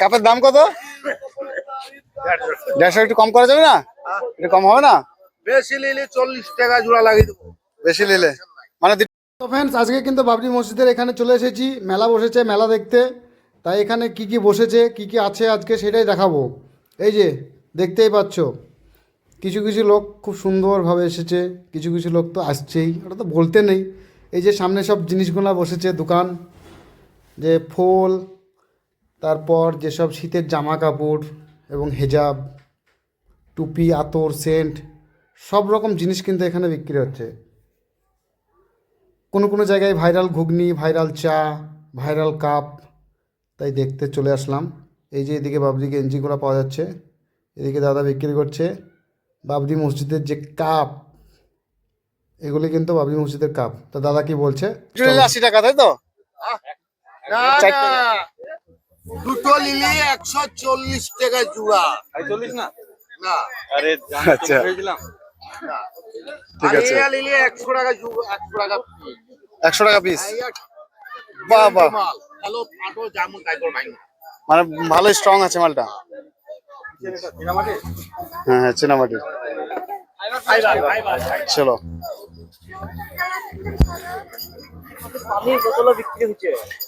কাপের দাম কত? দেড়শো একটু কম করা যাবে না? একটু কম হবে না? বেশি নিলে চল্লিশ টাকা জোড়া লাগিয়ে দেবো। বেশি নিলে? মানে তো ফ্রেন্ডস আজকে কিন্তু বাবরি মসজিদের এখানে চলে এসেছি। মেলা বসেছে মেলা দেখতে। তাই এখানে কি কি বসেছে কি কি আছে আজকে সেটাই দেখাবো। এই যে দেখতেই পাচ্ছ। কিছু কিছু লোক খুব সুন্দরভাবে এসেছে কিছু কিছু লোক তো আসছেই। ওটা তো বলতে নেই। এই যে সামনে সব জিনিসগুলো বসেছে দোকান। যে ফুল তারপর যেসব শীতের জামা কাপড় এবং হেজাব টুপি আতর সেন্ট সব রকম জিনিস কিন্তু এখানে বিক্রি হচ্ছে। কোনো কোনো জায়গায় ভাইরাল ঘুগনি ভাইরাল চা ভাইরাল কাপ তাই দেখতে চলে আসলাম। এই যে এদিকে বাবরি গেঞ্জিগুলো পাওয়া যাচ্ছে এদিকে দাদা বিক্রি করছে। বাবরি মসজিদের যে কাপ এগুলি কিন্তু বাবরি মসজিদের কাপ। তা দাদা কি বলছে? আশি টাকা তাই তো? দুটো নিলে একশো চল্লিশ টাকা জোড়া। চল্লিশ না? না। আরে আচ্ছা। ঠিক আছে। নিলে একশো টাকা একশো টাকা একশো টাকা পিস বাহ বাহ। ভালো ভাই মানে ভালো স্ট্রং আছে মালটা? হ্যাঁ হ্যাঁ চীনামাটি চলো।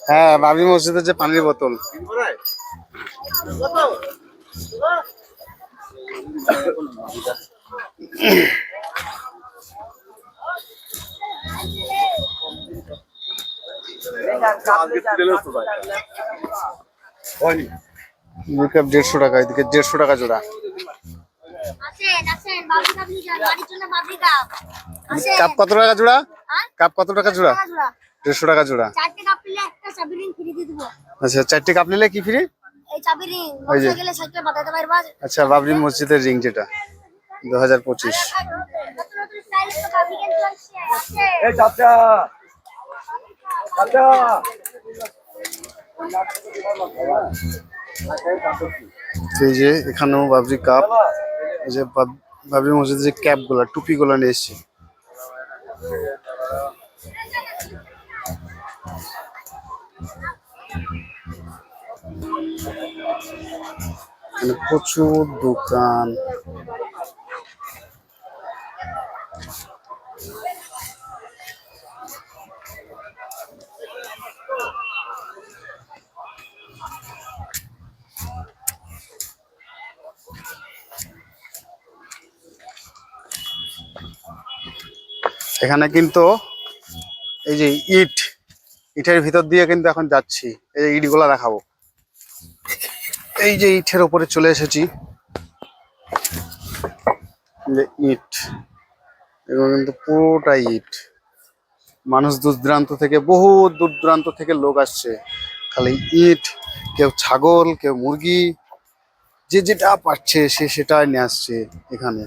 হ্যাঁ বাবরি মসজিদের যে পানির বোতল। কাপ দেড়শো টাকা এদিকে দেড়শো টাকা জোড়া। কাপ কত টাকা জোড়া? হ্যাঁ? কাপ কত টাকা জোড়া। দেড়শো টাকা জোড়া। আচ্ছা চারটে কাপ নিলে কি ফ্রি আচ্ছা বাবরি মসজিদের রিং যেটা। দু হাজার পঁচিশ। এই যে এখানেও বাবরি কাপ। এই যে বাব- বাবরি মসজিদের যে ক্যাপগুলা টুপি গুলা নিয়ে এসছি। এখানে প্রচুর দোকান। এখানে কিন্তু এই যে ইট, ইটের ভিতর দিয়ে কিন্তু এখন যাচ্ছি। এই যে ইটগুলা দেখাবো। এই যে ইটের ওপরে চলে এসেছি। যে ইট এগুলো কিন্তু পুরোটাই ইট। মানুষ দূর দূরান্ত থেকে বহু দূর দূরান্ত থেকে লোক আসছে। খালি ইট, কেউ ছাগল, কেউ মুরগি, যে যেটা পাচ্ছে সে সেটাই নিয়ে আসছে এখানে।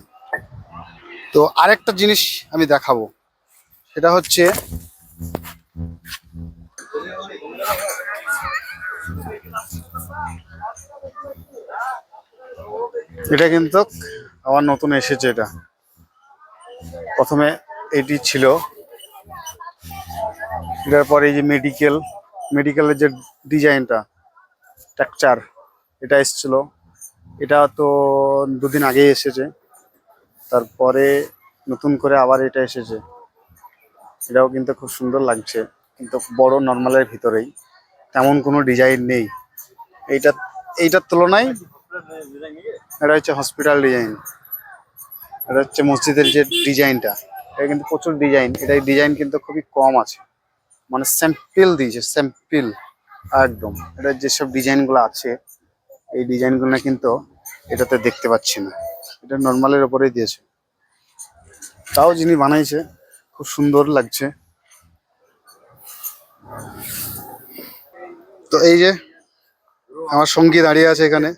তো আরেকটা জিনিস আমি দেখাবো। সেটা হচ্ছে এটা কিন্তু আবার নতুন এসেছে এটা। প্রথমে এটি ছিল। এটার পরে এই যে মেডিকেল মেডিকেলের যে ডিজাইনটা স্ট্রাকচার এটা এসেছিল। এটা তো দুদিন আগেই এসেছে। তারপরে নতুন করে আবার এটা এসেছে। এটাও কিন্তু খুব সুন্দর লাগছে। কিন্তু বড় নর্মালের ভিতরেই। তেমন কোনো ডিজাইন নেই। এইটা এইটার তুলনায় এটা হচ্ছে হসপিটাল ডিজাইন এটা হচ্ছে মসজিদের যে ডিজাইনটা এটা কিন্তু প্রচুর ডিজাইন এটা ডিজাইন কিন্তু খুবই কম আছে। মানে স্যাম্পল দিয়েছে স্যাম্পল একদম। এটা যেসব ডিজাইনগুলো আছে, এই ডিজাইনগুলো কিন্তু এটাতে দেখতে পাচ্ছি না। এটা নর্মালের ওপরেই দিয়েছে। তাও যিনি বানাইছে, খুব সুন্দর লাগছে। তো এই যে আমার সঙ্গী দাঁড়িয়ে আছে এখানে।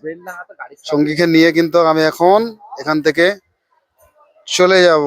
সঙ্গীকে নিয়ে কিন্তু আমি এখন এখান থেকে চলে যাব।